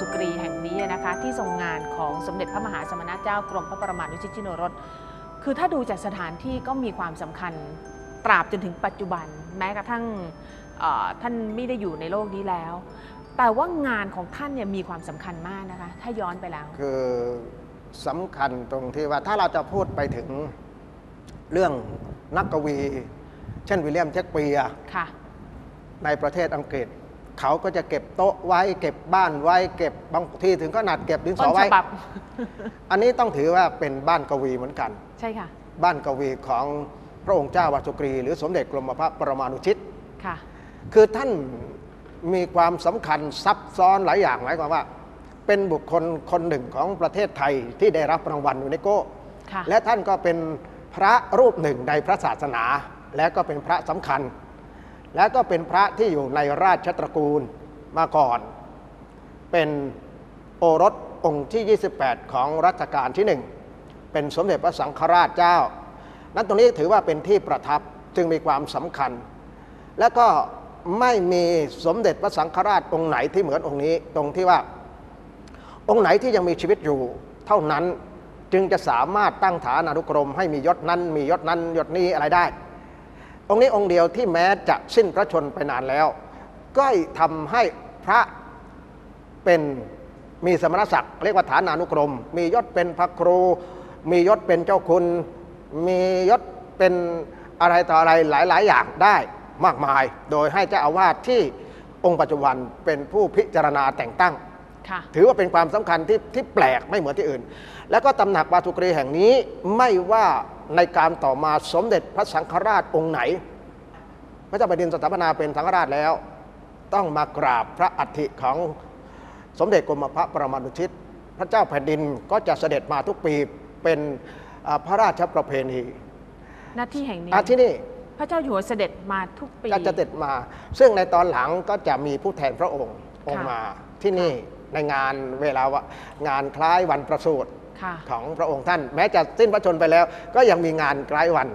สุกรีแห่งนี้นะคะที่ทรงงานของสมเด็จพระมหาสมณเจ้ากรมพระประมาณุชิตชิโนรสคือถ้าดูจากสถานที่ก็มีความสำคัญตราบจนถึงปัจจุบัน แม้กระทั่งเอ่อท่านไม่ได้อยู่ในโลกนี้แล้ว แต่ว่างานของท่านเนี่ยมีความสำคัญมากนะคะถ้าย้อนไปแล้ว คือสำคัญตรงที่ว่าถ้าเราจะพูดไปถึงเรื่องนักกวี เช่นวิลเลียมเชกสเปียร์ค่ะในประเทศอังกฤษ เขาก็จะเก็บโต๊ะไว้เก็บบ้านไว้เก็บบางทีถึงขนาดเก็บดินสต้อนฉไว้บับ อันนี้ต้องถือว่าเป็นบ้านกวีเหมือนกัน ใช่ค่ะ บ้านกวีของพระองค์เจ้าวาสุกรี หรือสมเด็จกรมพระประมาณุชิต ค่ะ คือท่านมีความสำคัญซับซ้อนหลายอย่างหมายความว่า เป็นบุคคลคนหนึ่งของประเทศไทยที่ได้รับรางวัลยูเนโก ค่ะและท่านก็เป็นพระรูปหนึ่งในพระศาสนา และก็เป็นพระสำคัญ และก็เป็นพระที่อยู่ในราชตระกูลมาก่อน เป็นโอรสองค์ที่ 28 ของรัชกาลที่หนึ่งเป็นสมเด็จพระสังฆราชเจ้า นั้นตรงนี้ถือว่าเป็นที่ประทับจึงมีความสำคัญ และก็ไม่มีสมเด็จพระสังฆราชองค์ไหนที่เหมือนองค์นี้ ตรงที่ว่า องค์ไหนที่ยังมีชีวิตอยู่ เท่านั้นจึงจะสามารถตั้งฐานานุกรมให้มียศนั้น มียศนั้นยศนี้อะไรได้ องค์นี้องค์เดียวที่แม้จะสิ้นพระชนไปนานแล้ว ก็ทำให้พระเป็นมีสมณศักดิ์เรียกว่าฐานานุกรม มียศเป็นพระครู มียศเป็นเจ้าคุณ มียศเป็นอะไรต่ออะไรหลาย ๆ อย่างได้มากมาย โดยให้เจ้าอาวาสที่องค์ปัจจุบันเป็นผู้พิจารณาแต่งตั้งค่ะถือว่าเป็นความสำคัญที่ที่แปลกไม่เหมือนที่อื่น แล้วก็ตำหนักวาสุกรีแห่งนี้ไม่ว่า ในการต่อมาสมเด็จพระสังฆราชองค์ไหน พระเจ้าแผ่นดินสถาปนาเป็นสังฆราชแล้ว ต้องมากราบพระอัฐิของสมเด็จกรมพระประมาณุชิต พระเจ้าแผ่นดินก็จะเสด็จมาทุกปีเป็นอ่าพระราชประเพณีหน้าที่แห่งนี้อาที่นี่พระเจ้าอยู่หัวเสด็จมาทุกปีก็จะเสด็จมา ซึ่งในตอนหลังก็จะมีผู้แทนพระองค์องค์ค่ะมาที่นี่ในงานเวลาวะงานคล้ายวันประสูติค่ะ ของพระองค์ท่าน แม้จะสิ้นพระชนม์ไปแล้ว ก็ยังมีงานคล้ายวัน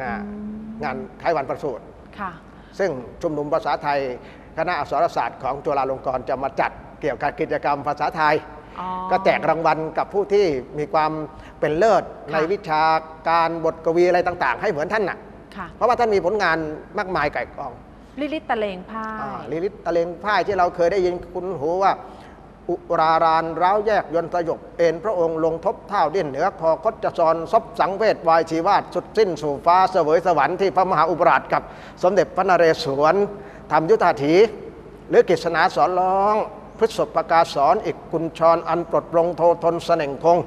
นะอืมงานคล้ายวันประสูติค่ะซึ่งชุมนุมภาษาไทย คณะอักษรศาสตร์ของจุฬาลงกรณ์จะมาจัดเกี่ยวกับกิจกรรมภาษาไทยอ๋อก็แจกรางวัลกับผู้ที่มีความเป็นเลิศค่ะในวิชาการบทกวีอะไรต่าง ๆ ให้เหมือนท่านน่ะค่ะเพราะว่าท่านมีผลงานมากมายไก่กองลิลิตตะเลงผ้าอ่าลิลิตตะเลงพ่ายที่เราเคยได้ยินคุณหูว่า อุรารานร้าวแยกยนต์สยบเอ็นพระองค์ลงทบเท่าดิ้นเหนือคอคดจะซอนซบสังเวชวายชีวาสสุดสิ้นสู่ฟ้าเสวยสวรรค์ที่พระมหาอุปราชกับสมเด็จพระนเรศวรทำยุทธาถี หรือกฤษณาสอนร้องพฤษภกาสอนอีกกุญชรอันปลดปลงโททนเสน่งคง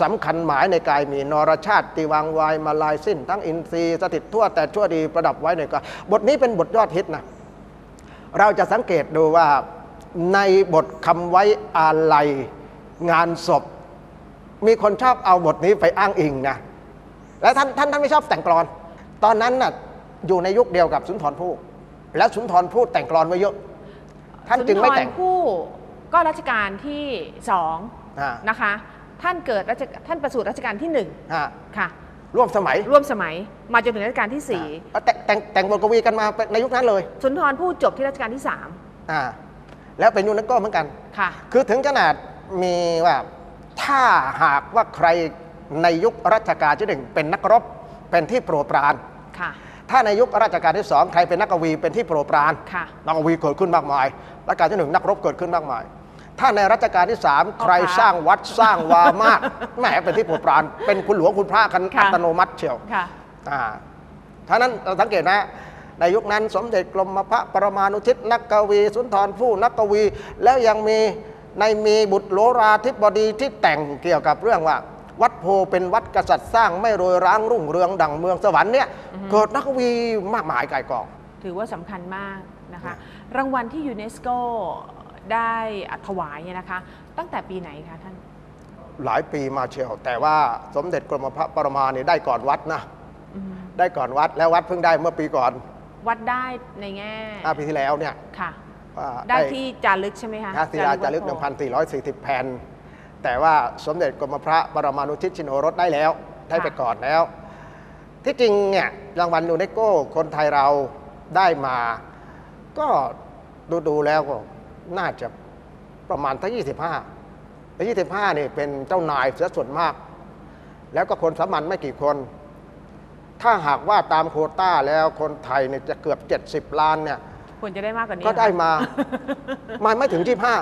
สำคัญหมายในกายมีนรชาติติวังวายมาลายสิ้น ทั้งอินทรีย์สถิตทั่วแต่ชั่วดีประดับไว้ในกายบทนี้เป็นบทยอดฮิตนะเราจะสังเกตดูว่า ในบทคำไว้อาลัยงานศพ มีคนชอบเอาบทนี้ไปอ้างอิงนะและท่านท่านท่านไม่ชอบแต่งกลอน ตอนนั้นน่ะอยู่ในยุคเดียวกับสุนทรภู่และสุนทรภู่แต่งกลอนไว้เยอะ ท่านจึงไม่แต่งสุนทรผู้ก็รัชกาลที่สองอ่านะคะ ท่านเกิดรัชกท่านประสูติรัชกาลที่หนึ่งฮะค่ะร่วมสมัยร่วมสมัยมาจนถึงรัชกาลที่สี่อ่าแต่แต่งแต่งบทกวีกันมาในยุคนั้นเลย สุนทรผู้จบที่รัชกาลที่สามอ่า แล้วเป็นยูเนสโกเหมือนกัน ค่ะ คือถึงขนาดมีว่าถ้าหากว่าใครในยุครัชกาลที่หนึ่งเป็นนักรบเป็นที่โปรดปราน ค่ะ ถ้าในยุครัชกาลที่สองใครเป็นนักกวีเป็นที่โปรดปราน ค่ะ นักกวีเกิดขึ้นมากมาย รัชกาลที่หนึ่งนักรบเกิดขึ้นมากมาย ถ้าในรัชกาลที่สามใครสร้างวัดสร้างวามากแหมเป็นที่โปรดปราน เป็นคุณหลวงคุณพระกันค่ะอัตโนมัติเชียว ค่ะ อ่าท่านั้นเราสังเกตนะ ในยุคนั้นสมเด็จกรมพระประมาณุทิศนักกวี สุนทรภู่นักกวี แล้วยังมีในมีบุตรโลราธิบดีที่แต่งเกี่ยวกับเรื่องว่าวัดโพเป็นวัดกษัตริย์สร้างไม่โรยร้างรุ่งเรืองดังเมืองสวรรค์เนี่ยเกิดนักกวีมากมายกายกอง ถือว่าสำคัญมากนะคะค่ะรางวัลที่ยูเนสโกได้ถวายเนี่ยนะคะ ตั้งแต่ปีไหนคะท่าน หลายปีมาเชียว แต่ว่าสมเด็จกรมพระประมาณนี่ได้ก่อนวัดนะอืมได้ก่อนวัดแล้ววัดเพิ่งได้เมื่อปีก่อน วัดได้ในแง่ห้าปีที่แล้วเนี่ยค่ะ ว่าได้ที่จารึกใช่ไหมคะพระศิลาจารึกวัดโพ1,440 แผ่น แต่ว่าสมเด็จกรมพระปรมาณุชิตชินโอรสได้แล้ว ได้ไปก่อนแล้ว ที่จริงเนี่ยรางวัลยูเนสโกคนไทยเราได้มา ก็ดูดูๆแล้วก็น่าจะประมาณทั้งยี่สิบห้าและยี่สิบห้านี่เป็นเจ้านายเสียส่วนมาก แล้วก็คนสามัญไม่กี่คน ถ้าหากว่าตามโควต้าแล้วคนไทยเนี่ยจะเกือบ 70 ล้านเนี่ยควรจะได้มากกว่านี้ก็ได้มา มาไม่ถึงที่ห้า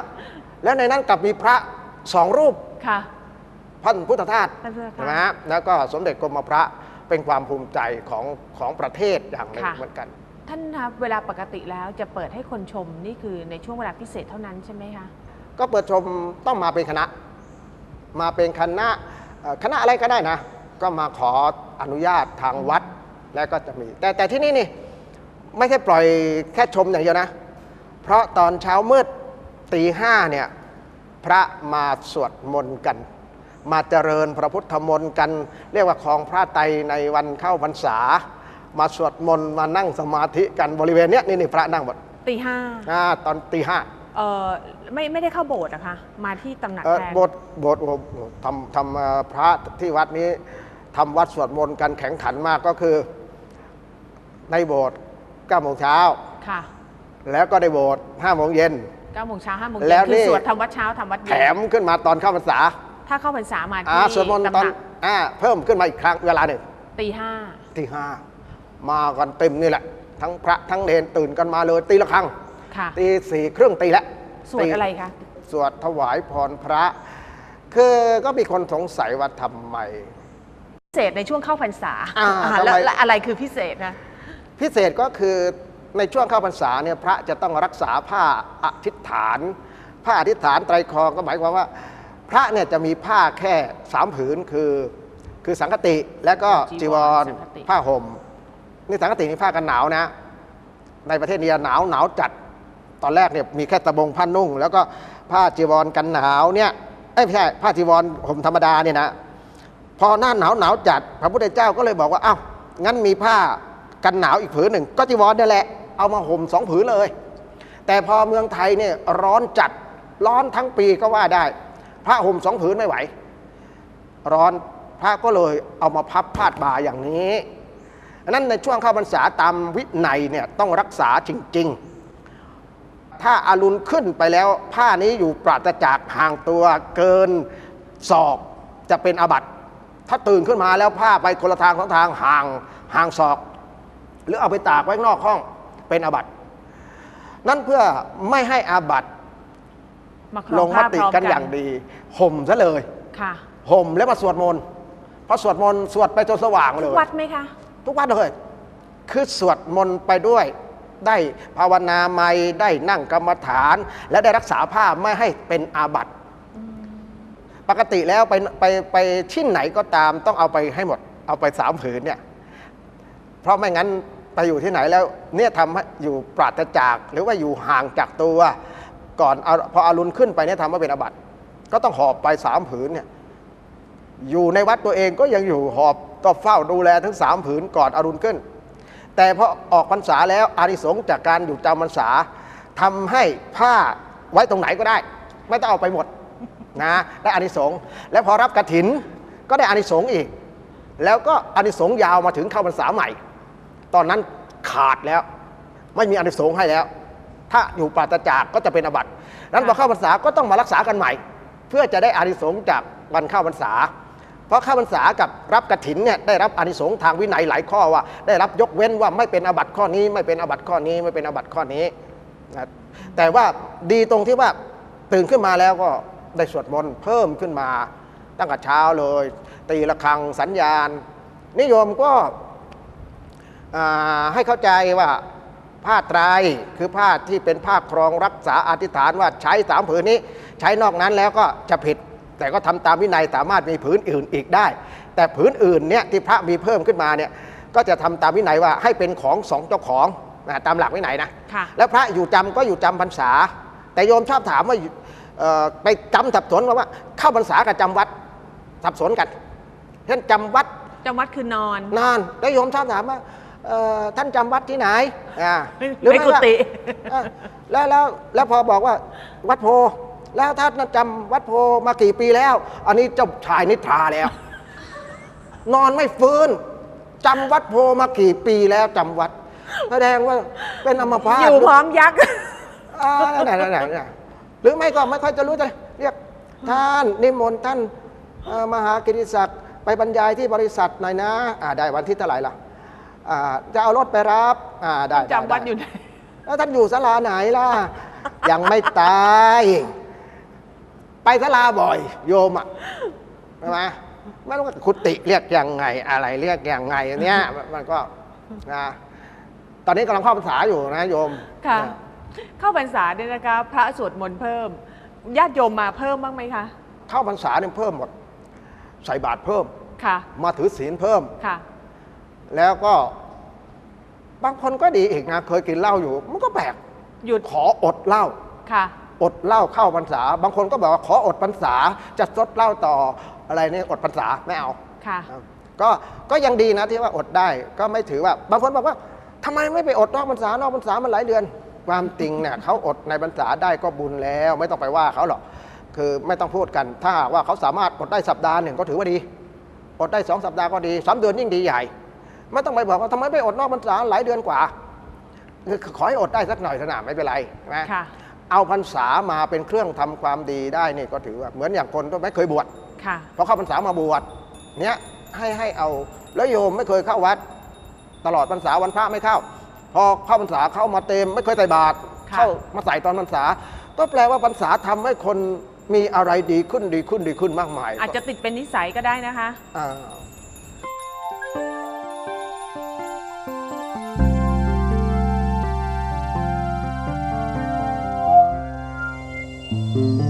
แล้วในนั้นกลับมีพระสองรูปค่ะพันพุทธทาสท่านพุทธทาสใช่ไหมฮะแล้วก็สมเด็จกรมพระเป็นความภูมิใจของของประเทศอย่างหนึ่งค่ะเหมือนกัน ท่านคะเวลาปกติแล้วจะเปิดให้คนชมนี่คือในช่วงเวลาพิเศษเท่านั้นใช่ไหมคะก็เปิดชมต้องมาเป็นคณะ มาเป็นคณะเอ่อคณะอะไรก็ได้นะ ก็มาขอ อนุญาตทางวัดแล้วก็จะมี แต่แต่ที่นี่นี่ไม่ใช่ปล่อยแค่ชมอย่างเดียวนะ เพราะตอนเช้ามืดตีห้าเนี่ยพระมาสวดมนต์กัน มาเจริญพระพุทธมนต์กัน เรียกว่าคลองพระไตรในวันเข้าพรรษา มาสวดมนต์มานั่งสมาธิกันบริเวณเนี้ยนี่นี่พระนั่งหมดตีห้าอ่าตอนตีห้าเออไม่ไม่ได้เข้าโบสถ์นะคะมาที่ตำหนักเอ่อแทนโบสถ์โบสถ์โอ้โหทำทำเอ่อพระที่วัดนี้ ทำวัดสวดมนต์กันแข็งขันมากก็คือ ในโบสถ์9โมงเช้าค่ะ แล้วก็ในโบสถ์5โมงเย็นเก้าโมงเช้าห้าโมงแล้เย็วนคือนี่สวดทำวัดเช้าทำวัดแถเย็นมขึ้นมาตอนเข้าพรรษา ถ้าเข้าพรรษามาอ่าที่สวดมนต์ตำตอนหนักอ่าเพิ่มขึ้นมาอีกครั้งเวลาหนึ่งตีห้าที่ห้ามากันเต็มนี่แหละ ทั้งพระทั้งเนนตื่นกันมาเลยตีละครั้งค่ะตีสี่ครึ่งตีละสวดตีอะไรคะสวดถวายพรพระ คือก็มีคนสงสัยว่าทำไมพิ เศษในช่วงเข้าพรรษาอ่าอ่าทำไมแล้วแล้วอะไรคือพิเศษนะ พิเศษก็คือในช่วงเข้าพรรษาเนี่ยพระจะต้องรักษาผ้าอธิษฐาน ผ้าอธิษฐานไตรคองก็หมายความว่า พระเนี่ยจะมีผ้าแค่สามผืนคือคือสังคติและก็จีจีววรรสังคติ ผ้าห่มนี่สังคตินี่ผ้ากันหนาวนะ ในประเทศนี้หนาวหนาวจัดตอนแรกเนี่ยมีแค่ตะบงผ้านุ่ง แล้วก็ผ้าจีวรกันหนาวเนี่ยเอ้ยไม่ใช่ผ้าจีวรห่มธรรมดาเนี่ยนะ พอหน้าหนาวหนาวจัดพระพุทธเจ้าก็เลยบอกว่าอ้าวงั้นมีผ้ากันหนาวอีกผืนหนึ่ง ก็จีวรนี่แหละเอามาห่มสองผืนเลย แต่พอเมืองไทยเนี่ยร้อนจัดร้อนทั้งปีก็ว่าได้พระห่มสองผืนไม่ไหว ร้อนพระก็เลยเอามาพับพาดบ่าอย่างนี้นนั้นในช่วงเข้าพรรษาตามวินัยเนี่ยต้องรักษาจริง ๆ ถ้าอารุณขึ้นไปแล้วผ้านี้อยู่ปราศจากห่างตัวเกินศอกจะเป็นอาบัติ ถ้าตื่นขึ้นมาแล้วผ้าไปคนละทางสองทางห่างห่างศอก หรือเอาไปตากไว้ข้างนอกห้องเป็นอาบัตินั่นเพื่อไม่ให้อาบัติมาครลองงมผ้าติพร้อมกันอย่างดีห่มซะเลยค่ะห่มแล้วมาสวดมนต์พอสวดมนต์สวดไปจนสว่างเลทุยกวัดไหมคะทุกวัดเลย คือสวดมนต์ไปด้วยได้ภาวนาใหม่ได้นั่งกรรมฐาน และได้รักษาผ้าไม่ให้เป็นอาบัติ ปกติแล้วไปไปไปที่ไหนก็ตามต้องเอาไปให้หมด เอาไปสามผืนเนี่ย เพราะไม่งั้นไปอยู่ที่ไหนแล้วเนี่ยทำให้อยู่ปราศจากหรือว่าอยู่ห่างจากตัว ก่อนอพออารุณขึ้นไปเนี่ยทำให้เป็นอบัติก็ต้องหอบไปสามผืนเนี่ยอยู่ในวัดตัวเองก็ยังอยู่หอบก็เฝ้าดูแลทั้งสามผืนก่อนอรุณขึ้น แต่พอออกพรรษาแล้วอานิสงส์จากการอยู่จำพรรษาทำให้ผ้าไว้ตรงไหนก็ได้ ไม่ต้องเอาไปหมด นะได้อานิสงส์แล้วพอรับกระถินก็ได้อานิสงส์อีก แล้วก็อานิสงส์ยาวมาถึงเข้าพรรษาใหม่ ตอนนั้นขาดแล้ว ไม่มีอานิสงส์ให้แล้ว ถ้าอยู่ปราศจากก็จะเป็นอาบัตินั้นพอเข้าพรรษาก็ต้องมารักษากันใหม่ เพื่อจะได้อานิสงส์จากวันเข้าพรรษา เพราะเข้าพรรษากับรับกระถินเนี่ยได้รับอานิสงส์ทางวินัยหลายข้อว่า ได้รับยกเว้นว่าไม่เป็นอาบัติข้อนี้ไม่เป็นอาบัติข้อนี้ไม่เป็นอาบัติข้อนี้นะแต่ว่าดีตรงที่ว่าตื่นขึ้นมาแล้วก็ ได้สวดมนต์เพิ่มขึ้นมา ตั้งแต่เช้าเลย ตีระฆังสัญญาณ นิยมก็อ่าให้เข้าใจว่าผ้าไตรายคือผ้าที่เป็นผ้าครองรักษาอธิษฐานว่าใช้สามผืนนี้ ใช้นอกนั้นแล้วก็จะผิด แต่ก็ทำตามวินัยสามารถมีผืนอื่นอีกได้ แต่ผืนอื่นเนี่ยที่พระมีเพิ่มขึ้นมาเนี่ยก็จะทำตามวินัยว่าให้เป็นของสองเจ้าของนะตามหลักวินัยนะค่ะแล้วพระอยู่จำก็อยู่จำพรรษา แต่โยมชอบถามว่าเอ่อ ไปจำสับสนว่าว่าเข้าพรรษากับจำวัดสับสนกันเช่นจำวัดจำวัดคือนอนนานแล้วโยมชอบถามว่าเอ่อท่านจำวัดที่ไหนอ่าไม่กุฏิเอ่อแล้วแล้วแล้วพอบอกว่าวัดโพ แล้วท่านจำวัดโพมากี่ปีแล้ว อันนี้เจ้าชายนิทราแล้ว นอนไม่ฟื้นจำวัดโพมากี่ปีแล้วจำวัด แสดงว่าเป็นอัมพาตอยู่พร้อมยักษ์อ่าไหนไหนไหนไหนหรือไม่ก็ไม่ค่อยจะรู้จะเรียกท่านนิมนต์ท่านเอ่อมหากิติศักดิ์ไปบรรยายที่บริษัทหน่อยนะอ่าได้วันที่เท่าไหร่ล่ะอ่าจะเอารถไปรับอ่าได้ได้จำวัดไอยู่ไหนแล้วท่านอยู่ศาลาไหนล่ะ ยังไม่ตาย ไปศาลาบ่อย โยมอะใช่ไหมไม่รู้ว่าคุติเรียกยังไง อะไรเรียกยังไงเนี้ยมันมันก็นะตอนนี้กำลังเข้าภาษาอยู่นะโยมค่ะนะ เข้าพรรษาเนี่ยนะคะพระสวดมนต์เพิ่มญาติโยมมาเพิ่มบ้างไหมคะเข้าพรรษาเนี่ยเพิ่มหมด ใส่บาตรเพิ่มค่ะ มาถือศีลเพิ่มค่ะ แล้วก็ บางคนก็ดีอีกนะเคยกินเหล้าอยู่ มันก็แปลกหยุดขออดเหล้าค่ะ อดเหล้าเข้าพรรษา บางคนก็บอกว่าขออดพรรษาจะซดเหล้าต่ออะไรเนี่ยอดพรรษาไม่เอาค่ะ ก็ก็ยังดีนะที่ว่าอดได้ก็ไม่ถือว่า บางคนบอกว่าทำไมไม่ไปอดนอกพรรษานอกพรรษามันหลายเดือน ความจริงเนี่ยเขาอดในพรรษาได้ก็บุญแล้ว ไม่ต้องไปว่าเขาหรอกคือไม่ต้องพูดกัน ถ้าหากว่าเขาสามารถอดได้สัปดาห์หนึ่งก็ถือว่าดี อดได้สองสัปดาห์ก็ดีสามเดือนยิ่งดีใหญ่ ไม่ต้องไปบอกว่าทำไมไม่อดนอกพรรษาหลายเดือนกว่าคือขอให้อดได้สักหน่อยเถอะนะไม่เป็นไรนะค่ะเอาพรรษามาเป็นเครื่องทำความดีได้นี่ก็ถือว่าเหมือนอย่างคนที่ไม่เคยบวชค่ะพอเข้าพรรษามาบวชเนี้ยให้ให้เอาแล้วโยมไม่เคยเข้าวัด ตลอดพรรษาวันพระไม่เข้า พอเข้าพรรษาเข้ามาเต็ม ไม่เคยใส่บาตรค่ะ เข้ามาใส่ตอนพรรษา ก็แปลว่าพรรษาทำให้คนมีอะไรดีขึ้นดีขึ้นดีขึ้นมากมายอาจจะติดเป็นนิสัยก็ได้นะคะ อ่า Thank